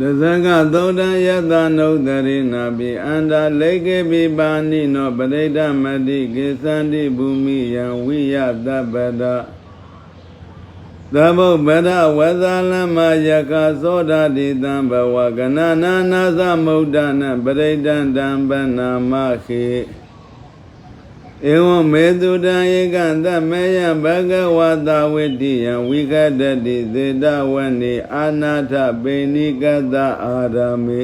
ဒဇကသုဒ္ဓယတနုဒရိနာပိအန္တာလေကေပိပါဏိနောပရိဒမတိကိသန္တိဘူမိယံဝိယတပ္ပဒသဗုပဒဝဇာလမယကသောဒတိတံဘဝကနနာနာသမုဒ္ဒနာပရိဒန္တံပနာမခေ ဧဝံမေတုတံဧကံတမေယဘဂဝတာဝိတ္တိယံဝိကတတိသေတဝနေအာနာထပိဏိကတအာရမေ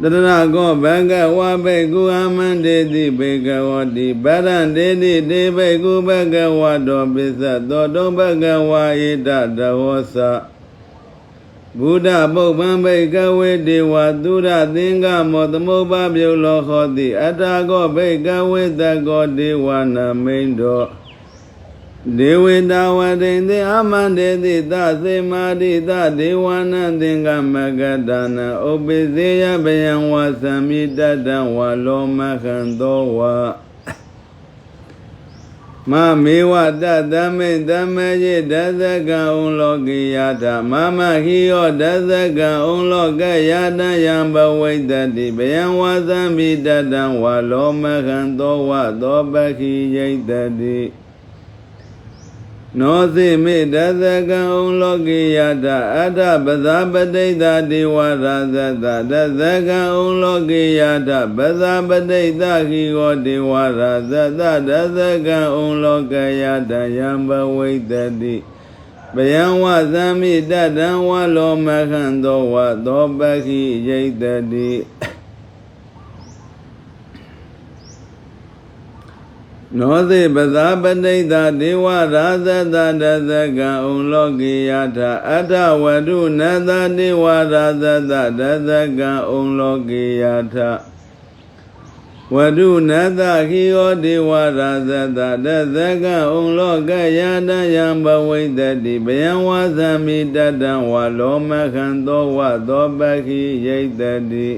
တရဏကောဘဂဝဘေကုအမန္တေတိဘေကဝတိဗရံတေတိတေဘေကုဘဂဝတောပိစ္ဆသောတောဘဂဝဧတတဝောသ ဘုဒ္ဓပုပ္ပံဘေကဝေဒေဝသုရသင်္ကမောသမုပ္ပါပြုလောဟောတိအတ္တကောဘေကဝေတကောဒေဝနာမိန်တောဒေဝေတဝတိန်သေအမန္တေတိသသေမာတိသဒေဝနာသင်္ကမကတနာဥပိသေယဗယံဝသံမိတတံဝလောမခန္တောဝ မမေဝတတမိတမေယေဒသကံဩလောကိယတာမမဟိယောဒသကံဩလောကယတယံဘဝိတတိဗယံဝသံမိတတံဝလောမခန္တောဝသောပခိယိတတိ နောသိမေတသကံဩလောကိယတာအတ္တပဇာပတိတဒေဝရာဇတတသကံဩလောကိယတာပဇာပတိတခိဟောဒေဝရာဇတတသကံဩလောကယတယံဘဝိတတိပယံဝသံမိတတံဝလောမခန္တောဝသောပခိယိတတိ နောသေပဇာပတိတဒေဝရာဇတတသကံဩလောကိယထာအတ္တဝတုနတဒေဝရာဇတတသကံဩလောကိယထာဝတုနတခိယောဒေဝရာဇတတသကံဩလောကယတယံဘဝိတတိဘယံဝသမိတတံဝလောမခန္တောဝသောပခိယိတတိ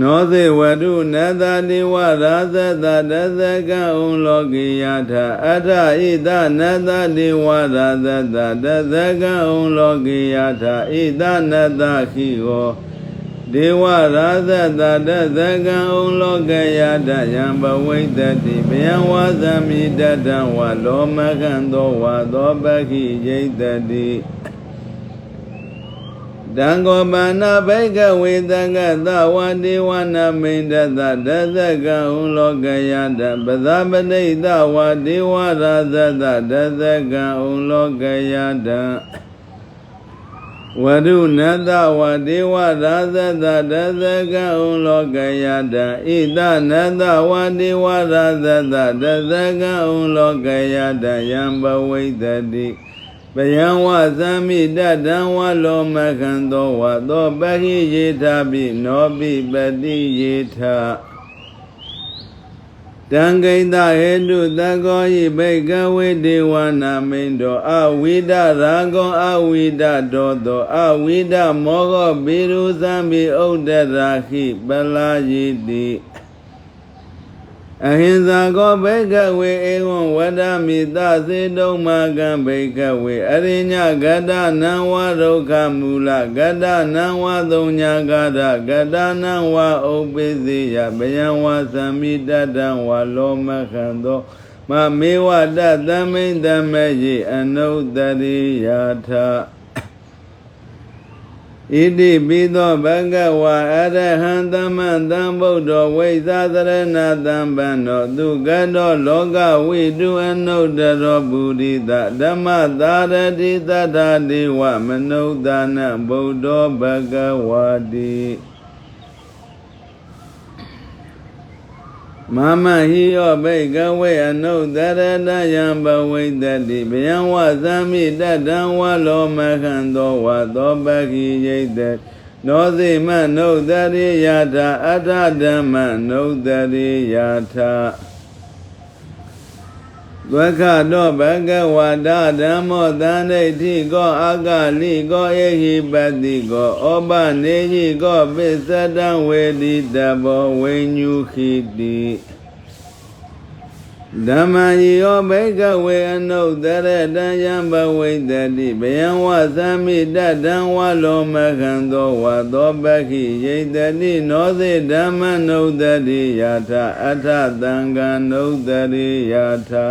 နောသေဝတုနတတိဝရာဇတတသကံဩလောကိယထာအထဣဒနတတိဝရာဇတတသကံဩလောကိယထာဣဒနတခိဟောဒေဝရာဇတတသကံဩလောကယတယံဘဝိတတိဘယံဝသမိတတံဝလောမခန္တောဝသောပခိယိတတိ တံဃောပါဏဘိကဝေသံဃသဝတိဝနာမိန္ဒသတသကံဥလောကယတပဇာပတိသဝတိဝရာဇသတသကံဥလောကယတဝရုဏတဝတိဝရာဇသတသကံဥလောကယတဣဒနတဝတိဝရာဇသတသကံဥလောကယတယံဘဝိတတိ ပယံဝသံမိတတံဝလောမခန္တောဝသောပရိယေထာပိနောပိပတိယေထာတံဂိတဟေတုသကောဤဘိကဝေဒေဝနာမိန်တောအဝိဒရာဂောအဝိဒတောတောအဝိဒမောဂောဘိရုသံမိဥဒ္ဒရာခိပလာယိတိ အဟိံဇာကောဘိကဝေဧဝံဝဒမိသစေတုံမာကံဘိကဝေအရိညဂတနံဝဒုက္ခမူလဂတနံဝသုံညာဂတဂတနံဝဥပ္ပိစေယဘယံဝသမိတတံဝလောမခန္တောမမေဝတသမိန်တမေယိအနုတရိယာထ ဣတိပိသောဘဂဝါအရဟံသမ္မံသမ္ဗုဒ္ဓောဝိသသရဏသမ္ပန္နောသူကတောလောကဝိတုအနုတ္တရောပုရိသဓမ္မသာရတိသတ္ထာဒေဝမနုဿာနဗုဒ္ဓောဘဂဝါတိ မမဟိယောဘိကဝေအနုတရတယံဘဝိတတိဘယံဝသံမိတတံဝလောမခန္တောဝသောပခိယိတနောသိမနုတရိယထာအထဓမ္မနုတရိယ ထာဒွခတောဘဂဝတာဓမ္မောသန္ဒိဋ္ဌိကောအာဂလိကောဧဟိပတိကောဩပနေဟိကောပစ္စတံဝေတိတဘောဝိညုခိတိ ဓမ္မယီယောဘိကဝေအနုတရတံယံဘဝိတတိဘယံဝသမိတတံဝလောမခံသောဝသောပခိယိတတိနောသေဓမ္မနုတတိယထာအထသံဃာနုတတိယထာ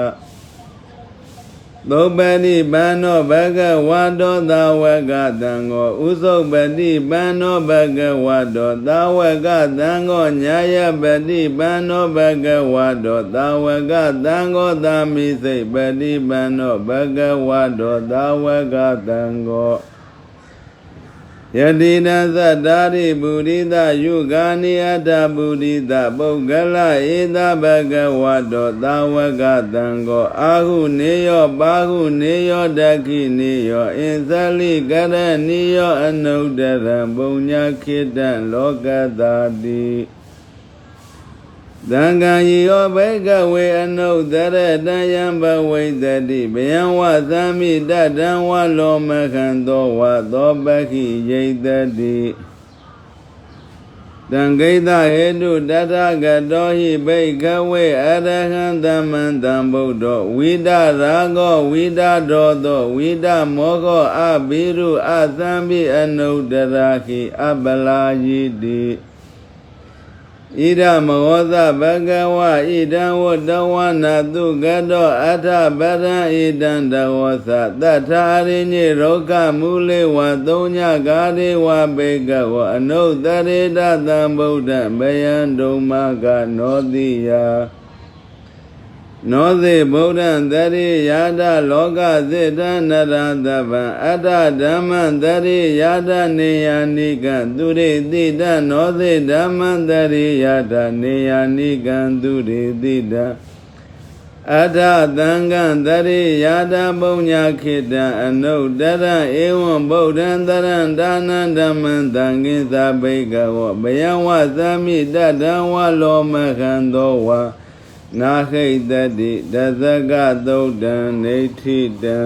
သုပတိပန္နောဘဂဝါတောသာဝကသံဃောဥသုပတိပန္နောဘဂဝါတောသာဝကသံဃောညာယပတိပန္နောဘဂဝါတောသာဝကသံဃောသာမိစိတ်ပတိပန္နောဘဂဝါတောသာဝကသံဃော ယတိနသတ္တာရိပုရိသယုဂာနိအတ္တပုရိသပုဂ္ဂလဧသဘဂဝတောသာဝကတံကိုအာဟုနေယောပါဟုနေယောတခိနေယောအင်ဇလိကရဏီယောအနုတ္တရံပုံညာခိတံလောကတာတိ သံဃာယေယောဘေကဝေအနုတ္တရတံယံဘဝိတတိဘယံဝသမိတတံဝလောမခံသောဝသောပခိယိတတိတံဂိတဟေတုတထဂတောဟိဘိကဝေအရဟံသမ္မံတံဗုဒ္ဓောဝိဒရာဂောဝိဒဒောသောဝိဒမောဂောအဘိရုအသံဘိအနုတ္တရာခိအပလာယိတိ ဣဒမောသဘဂဝဣဒံဝတ္တဝနာတုကတောအထပရံဣဒံတဝသတထာရိညေရောဂမူလေဝသုံးညကာရေဝဘေကဝအနုတ္တရေတသံဗုဒ္ဓဘယံဒုမကနောတိယ နောသေဗုဒ္ဓံတရိယာဒလောကသေတနရတဗံအတ္တဓမ္မံတရိယာဒနေယာနိကံသူရိတိတနောသေဓမ္မံတရိယာဒနေယာနိကံသူရိတိတအထသံဃံတရိယာဒပုံညာခိတံအနုတ္တရဧဝံဗုဒ္ဓံတရံဒါနံဓမ္မံသံဃိသဘိကဝဘယံဝသမိတတံဝလောမခံသောဝါ နာဟိတတိတသကသုတ်တံနေဋ္ဌိတံ